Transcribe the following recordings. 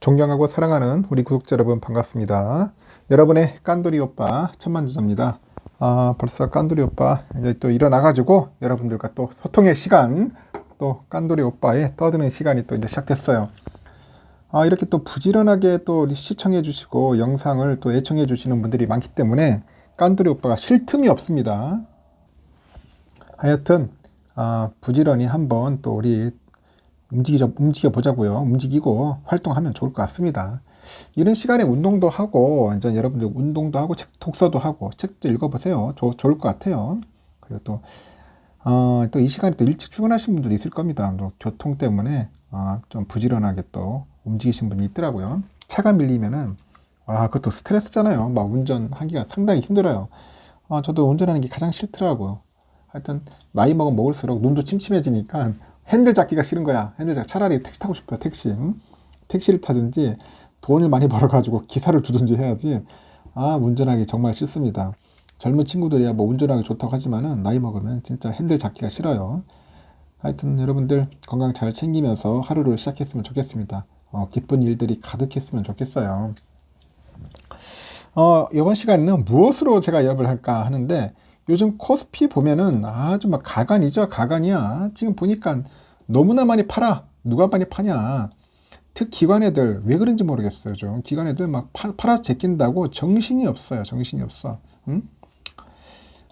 존경하고 사랑하는 우리 구독자 여러분 반갑습니다. 여러분의 깐돌이 오빠 천만주자입니다. 아, 벌써 깐돌이 오빠 이제 또 일어나가지고 여러분들과 또 소통의 시간, 또 깐돌이 오빠의 떠드는 시간이 또 이제 시작됐어요. 아, 이렇게 또 부지런하게 또 시청해 주시고 영상을 또 애청해 주시는 분들이 많기 때문에 깐돌이 오빠가 쉴 틈이 없습니다. 하여튼 아, 부지런히 한번 또 우리 움직이자, 움직여 보자고요. 움직이고 활동하면 좋을 것 같습니다. 이런 시간에 운동도 하고, 이제 여러분들 운동도 하고, 책, 독서도 하고, 책도 읽어보세요. 조, 좋을 것 같아요. 그리고 또, 어, 또 이 시간에 또 일찍 출근하신 분들도 있을 겁니다. 또 교통 때문에, 어, 좀 부지런하게 또 움직이신 분이 있더라고요. 차가 밀리면은, 아, 그것도 스트레스잖아요. 막 운전하기가 상당히 힘들어요. 어, 저도 운전하는 게 가장 싫더라고요. 하여튼, 나이 먹으면 먹을수록 눈도 침침해지니까, 핸들 잡기가 싫은 거야. 핸들 잡 차라리 택시 타고 싶어요. 택시. 택시를 타든지 돈을 많이 벌어가지고 기사를 두든지 해야지. 아 운전하기 정말 싫습니다. 젊은 친구들이야 뭐 운전하기 좋다고 하지만은 나이 먹으면 진짜 핸들 잡기가 싫어요. 하여튼 여러분들 건강 잘 챙기면서 하루를 시작했으면 좋겠습니다. 어, 기쁜 일들이 가득했으면 좋겠어요. 어, 이번 시간에는 무엇으로 제가 이야기를 할까 하는데 요즘 코스피 보면은 아주 막 가관이죠. 가관이야. 지금 보니까 너무나 많이 팔아. 누가 많이 파냐. 특 기관 애들 왜 그런지 모르겠어요. 좀 기관 애들 막 파, 팔아 제낀다고 정신이 없어요. 정신이 없어. 응?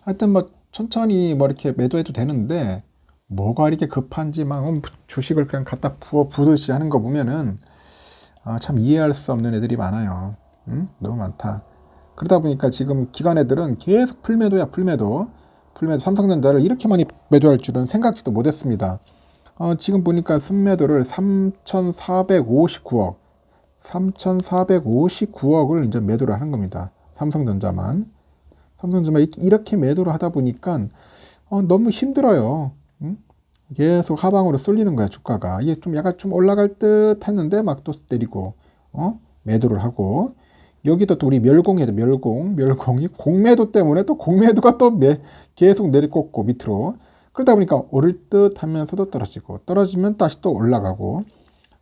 하여튼 뭐 천천히 뭐 이렇게 매도해도 되는데 뭐가 이렇게 급한지 막 음, 주식을 그냥 갖다 부어 부듯이 하는 거 보면은 아, 참 이해할 수 없는 애들이 많아요. 응? 너무 많다. 그러다 보니까 지금 기관 애들은 계속 풀매도야 풀매도 풀매도 삼성전자를 이렇게 많이 매도할 줄은 생각지도 못했습니다. 어, 지금 보니까 순매도를 3,459억 3,459억을 이제 매도를 하는 겁니다. 삼성전자만 삼성전자 이렇게 매도를 하다 보니까 어, 너무 힘들어요. 응? 계속 하방으로 쏠리는 거야 주가가 이게 좀 약간 좀 올라갈 듯 했는데 막 또 때리고 어? 매도를 하고 여기도 또 우리 멸공해도 멸공, 멸공이 공매도 때문에 또 공매도가 또 매, 계속 내리꽂고 밑으로 그러다 보니까 오를 듯 하면서도 떨어지고 떨어지면 다시 또 올라가고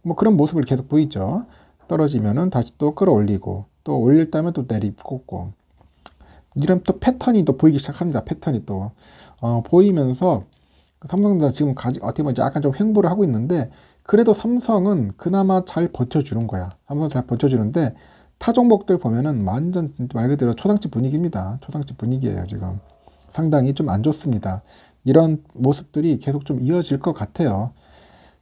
뭐 그런 모습을 계속 보이죠. 떨어지면은 다시 또 끌어올리고 또 올릴 때면 또 내리꽂고 이런 또 패턴이 또 보이기 시작합니다. 패턴이 또 어, 보이면서 삼성전자 지금 가지 어떻게 보면 약간 좀 횡보를 하고 있는데 그래도 삼성은 그나마 잘 버텨주는 거야. 삼성 잘 버텨주는데 타 종목들 보면은 완전 말 그대로 초상집 분위기입니다. 초상집 분위기예요, 지금. 상당히 좀 안 좋습니다. 이런 모습들이 계속 좀 이어질 것 같아요.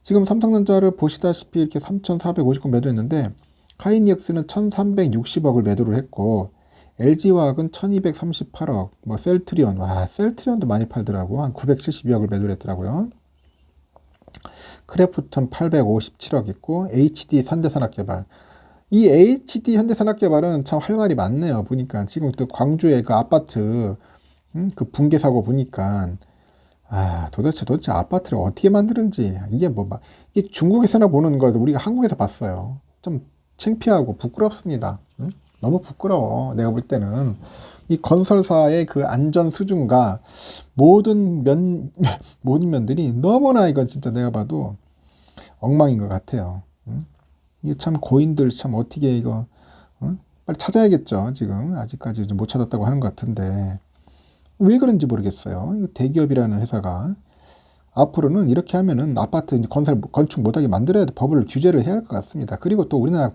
지금 삼성전자를 보시다시피 이렇게 3,450건 매도했는데 카이니엑스는 1,360억을 매도를 했고 LG화학은 1,238억, 뭐 셀트리온, 와 셀트리온도 많이 팔더라고 한 972억을 매도를 했더라고요. 크래프톤 857억 있고 HD 산대산업개발 이 HD 현대산업개발은 참 할 말이 많네요. 보니까 지금 또 광주의 그 아파트 음? 그 붕괴 사고 보니까 아 도대체 도대체 아파트를 어떻게 만드는지 이게 뭐 막 이 중국에서나 보는 거 우리가 한국에서 봤어요. 좀 창피하고 부끄럽습니다. 음? 너무 부끄러워. 내가 볼 때는 이 건설사의 그 안전 수준과 모든 면 모든 면들이 너무나 이건 진짜 내가 봐도 엉망인 것 같아요. 음? 이게 참 고인들 참 어떻게 이거 어? 빨리 찾아야겠죠. 지금 아직까지 못 찾았다고 하는 것 같은데 왜 그런지 모르겠어요. 대기업이라는 회사가 앞으로는 이렇게 하면은 아파트 건설 건축 못하게 만들어야 돼 법을 규제를 해야 할 것 같습니다. 그리고 또 우리나라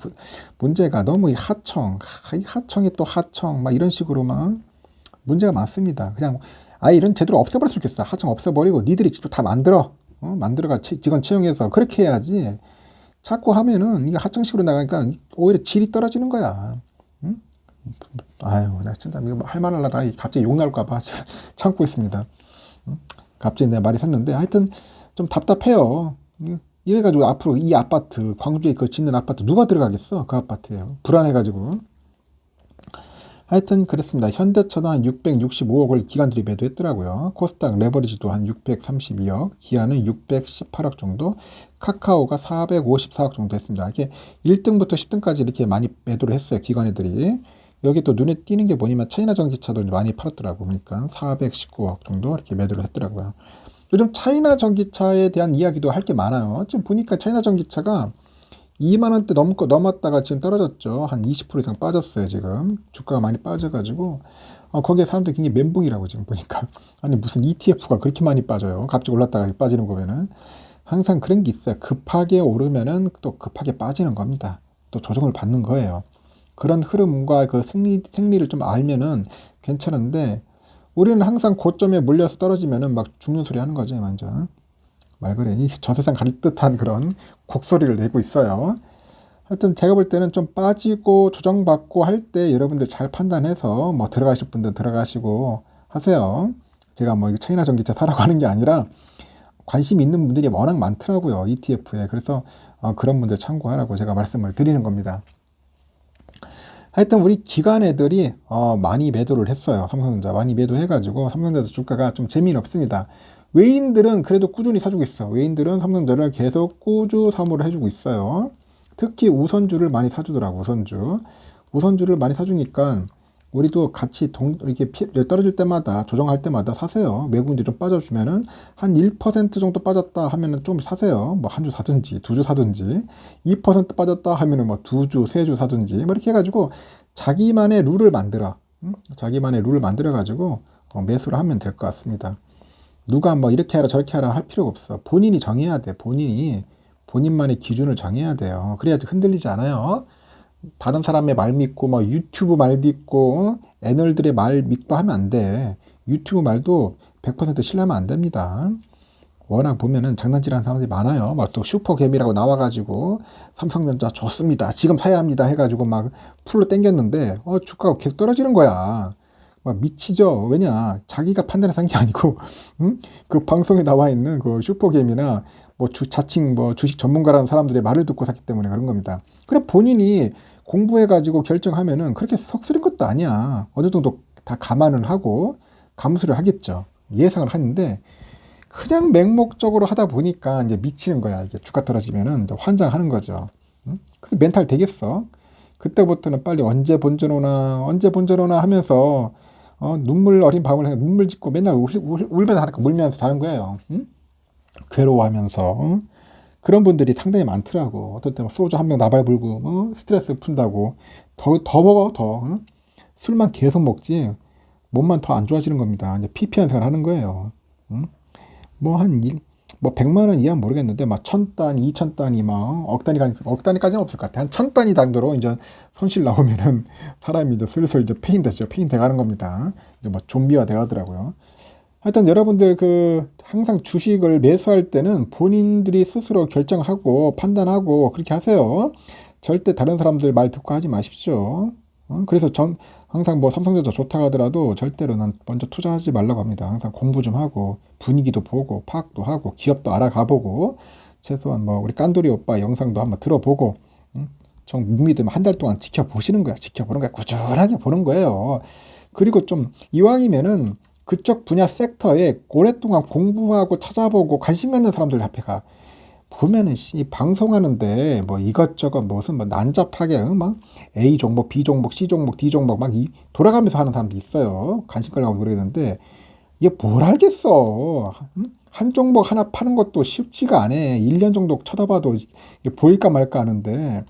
문제가 너무 이 하청, 이 하청이 또 하청 막 이런 식으로만 문제가 많습니다. 그냥 아 이런 제대로 없애버렸으면 좋겠어. 하청 없애버리고 니들이 직접 다 만들어, 어? 만들어가 직원 채용해서 그렇게 해야지. 자꾸 하면은 이게 하청식으로 나가니까 오히려 질이 떨어지는 거야. 응? 아유, 나 진짜 이거 할말 하려다가 갑자기 욕 나올까봐 참고 있습니다. 응? 갑자기 내 말이 샜는데 하여튼 좀 답답해요. 이래가지고 앞으로 이 아파트, 광주에 그 짓는 아파트 누가 들어가겠어? 그 아파트에요. 불안해가지고. 하여튼 그랬습니다. 현대차도 한 665억을 기관들이 매도 했더라고요. 코스닥 레버리지도 한 632억, 기아는 618억 정도, 카카오가 454억 정도 했습니다. 이렇게 1등부터 10등까지 이렇게 많이 매도를 했어요. 기관애들이. 여기 또 눈에 띄는 게 뭐냐면 차이나 전기차도 많이 팔았더라고. 그러니까 419억 정도 이렇게 매도를 했더라고요. 요즘 차이나 전기차에 대한 이야기도 할 게 많아요. 지금 보니까 차이나 전기차가 2만 원대 넘고 넘었다가 지금 떨어졌죠. 한 20% 이상 빠졌어요, 지금. 주가가 많이 빠져가지고. 어, 거기에 사람들이 굉장히 멘붕이라고 지금 보니까. 아니, 무슨 ETF가 그렇게 많이 빠져요. 갑자기 올랐다가 빠지는 거면은. 항상 그런 게 있어요. 급하게 오르면은 또 급하게 빠지는 겁니다. 또 조정을 받는 거예요. 그런 흐름과 그 생리, 생리를 좀 알면은 괜찮은데, 우리는 항상 고점에 물려서 떨어지면은 막 죽는 소리 하는 거죠, 완전. 말그레니 저 세상 갈 듯한 그런 곡소리를 내고 있어요. 하여튼 제가 볼 때는 좀 빠지고 조정받고 할 때 여러분들 잘 판단해서 뭐 들어가실 분들 들어가시고 하세요. 제가 뭐 차이나 전기차 사라고 하는 게 아니라 관심 있는 분들이 워낙 많더라고요. ETF에. 그래서 어, 그런 분들 참고하라고 제가 말씀을 드리는 겁니다. 하여튼 우리 기관 애들이 어, 많이 매도를 했어요. 삼성전자 많이 매도해가지고 삼성전자 주가가 좀 재미는 없습니다. 외인들은 그래도 꾸준히 사주고 있어. 외인들은 삼성전자를 계속 꾸주 사무를 해주고 있어요. 특히 우선주를 많이 사주더라고, 우선주. 우선주를 많이 사주니까 우리도 같이 동, 이렇게 피, 떨어질 때마다 조정할 때마다 사세요. 외국인들이 좀 빠져주면은 한 1% 정도 빠졌다 하면은 좀 사세요. 뭐 한 주 사든지 두 주 사든지 2% 빠졌다 하면은 뭐 두 주, 세 주 사든지 뭐 이렇게 해가지고 자기만의 룰을 만들어. 응? 자기만의 룰을 만들어 가지고 어, 매수를 하면 될 것 같습니다. 누가 뭐 이렇게 하라 저렇게 하라 할 필요가 없어. 본인이 정해야 돼. 본인이 본인만의 기준을 정해야 돼요. 그래야지 흔들리지 않아요. 다른 사람의 말 믿고 뭐 유튜브 말 믿고 애널들의 말 믿고 하면 안 돼. 유튜브 말도 100% 신뢰하면 안 됩니다. 워낙 보면은 장난질하는 사람들이 많아요. 막 또 슈퍼개미라고 나와가지고 삼성전자 좋습니다. 지금 사야 합니다. 해가지고 막 풀로 땡겼는데 어 주가가 계속 떨어지는 거야. 막 미치죠. 왜냐 자기가 판단해서 한 게 아니고 응? 그 방송에 나와 있는 그 슈퍼게임이나 뭐 주, 자칭 뭐 주식 전문가라는 사람들의 말을 듣고 샀기 때문에 그런 겁니다. 그래 본인이 공부해가지고 결정하면은 그렇게 썩스린 것도 아니야. 어느 정도 다 감안을 하고 감수를 하겠죠. 예상을 하는데 그냥 맹목적으로 하다 보니까 이제 미치는 거야. 이게 주가 떨어지면은 환장하는 거죠. 응? 그게 멘탈 되겠어? 그때부터는 빨리 언제 본전 오나 언제 본전 오나 하면서 어, 눈물 어린 밤을 해 눈물 짓고 맨날 울, 울, 울면서 하니까 울면서 자는 거예요. 응? 괴로워하면서 응? 그런 분들이 상당히 많더라고. 어떤 때 소주 한 병 나발 불고 어? 스트레스 푼다고 더 더 먹어 더 응? 술만 계속 먹지 몸만 더 안 좋아지는 겁니다. 이제 피피한 생활 하는 거예요. 응? 뭐한 뭐 100만 원 이하 모르겠는데 막 천 단위, 이천 단위 막 억 단위가 억 단위까지는 없을 것 같아. 한 천 단위 정도로 이제 손실 나오면은 사람이 이제 슬슬 이제 페인 되죠. 페인 돼 가는 겁니다. 이제 뭐 좀비화 돼 가더라고요. 하여튼 여러분들 그 항상 주식을 매수할 때는 본인들이 스스로 결정하고 판단하고 그렇게 하세요. 절대 다른 사람들 말 듣고 하지 마십시오. 어? 그래서 전 항상 뭐 삼성전자 좋다고 하더라도 절대로 는 먼저 투자하지 말라고 합니다. 항상 공부 좀 하고 분위기도 보고 파악도 하고 기업도 알아가 보고 최소한 뭐 우리 깐돌이 오빠 영상도 한번 들어보고 응? 좀 믿으면 한 달 동안 지켜보시는 거야. 지켜보는 거야. 꾸준하게 보는 거예요. 그리고 좀 이왕이면은 그쪽 분야 섹터에 오랫동안 공부하고 찾아보고 관심 갖는 사람들 앞에 가. 보면은 씨 방송하는데 뭐 이것저것 무슨 뭐 난잡하게 응? 막 A 종목, B 종목, C 종목, D 종목 막 이, 돌아가면서 하는 사람도 있어요. 관심 끌려고 그러는데 이게 뭘 알겠어. 응? 한 종목 하나 파는 것도 쉽지가 않아. 1년 정도 쳐다봐도 보일까 말까 하는데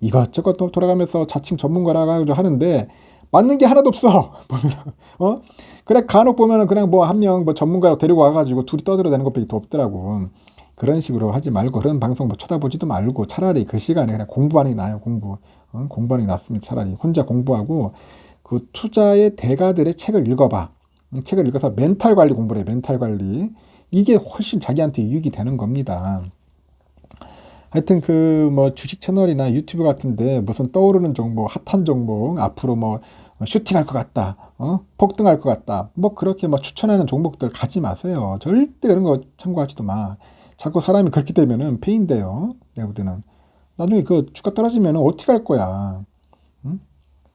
이것저것 또 돌아가면서 자칭 전문가라고 하는데 맞는 게 하나도 없어. 보면 어? 그래 간혹 보면은 그냥 뭐 한 명 뭐 전문가로 데리고 와가지고 둘이 떠들어대는 것밖에 더 없더라고. 그런 식으로 하지 말고 그런 방송 뭐 쳐다보지도 말고 차라리 그 시간에 그냥 공부하는 게 나아요 공부 어? 공부하는 게 낫습니다 차라리 혼자 공부하고 그 투자의 대가들의 책을 읽어봐 책을 읽어서 멘탈 관리 공부를 해 멘탈 관리 이게 훨씬 자기한테 유익이 되는 겁니다 하여튼 그 뭐 주식 채널이나 유튜브 같은데 무슨 떠오르는 종목 핫한 종목 앞으로 뭐 슈팅할 것 같다 어? 폭등할 것 같다 뭐 그렇게 뭐 추천하는 종목들 가지 마세요 절대 그런 거 참고하지도 마 자꾸 사람이 그렇게 되면은 볼 때는. 나중에 그 주가 떨어지면 어떻게 할 거야.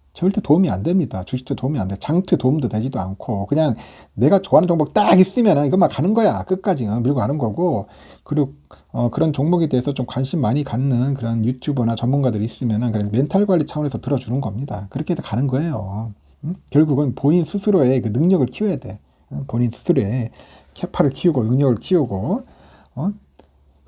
응? 절대 도움이 안 됩니다. 주식도 도움이 안 돼. 장투에 도움도 되지도 않고 그냥 내가 좋아하는 종목 딱 있으면 이것만 가는 거야. 끝까지 어, 밀고 가는 거고 그리고 어, 그런 종목에 대해서 좀 관심 많이 갖는 그런 유튜버나 전문가들이 있으면은 그냥 멘탈 관리 차원에서 들어주는 겁니다. 그렇게 해서 가는 거예요. 응? 결국은 본인 스스로의 그 능력을 키워야 돼. 본인 스스로의 캐파를 키우고 능력을 키우고 어?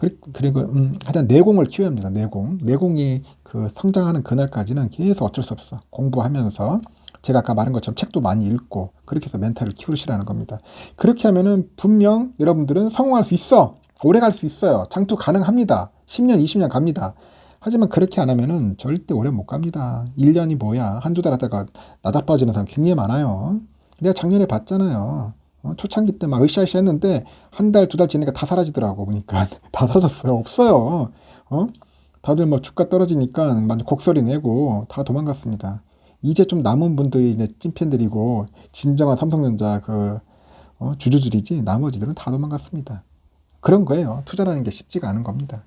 그리- 그리고 음, 하여튼 내공을 키워야 합니다. 내공. 내공이 그 성장하는 그날까지는 계속 어쩔 수 없어. 공부하면서 제가 아까 말한 것처럼 책도 많이 읽고 그렇게 해서 멘탈을 키우시라는 겁니다. 그렇게 하면은 분명 여러분들은 성공할 수 있어. 오래 갈 수 있어요. 장투 가능합니다. 10년, 20년 갑니다. 하지만 그렇게 안 하면은 절대 오래 못 갑니다. 1년이 뭐야. 한두 달 하다가 나다빠지는 사람 굉장히 많아요. 내가 작년에 봤잖아요. 어, 초창기 때 막 으쌰으쌰 했는데 한 달, 두 달 지나니까 다 사라지더라고 보니까 다 사라졌어요. 없어요. 어? 다들 뭐 주가 떨어지니까 막 곡소리 내고 다 도망갔습니다. 이제 좀 남은 분들이 이제 찐팬들이고 진정한 삼성전자 그 어, 주주들이지 나머지들은 다 도망갔습니다. 그런 거예요. 투자라는 게 쉽지가 않은 겁니다.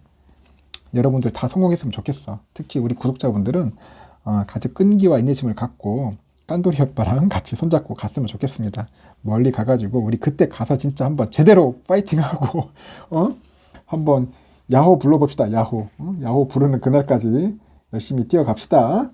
여러분들 다 성공했으면 좋겠어. 특히 우리 구독자분들은 어, 같이 끈기와 인내심을 갖고 깐돌이 오빠랑 같이 손잡고 갔으면 좋겠습니다. 멀리 가가지고 우리 그때 가서 진짜 한번 제대로 파이팅하고 어 한번 야호 불러봅시다. 야호 어? 야호 부르는 그날까지 열심히 뛰어갑시다.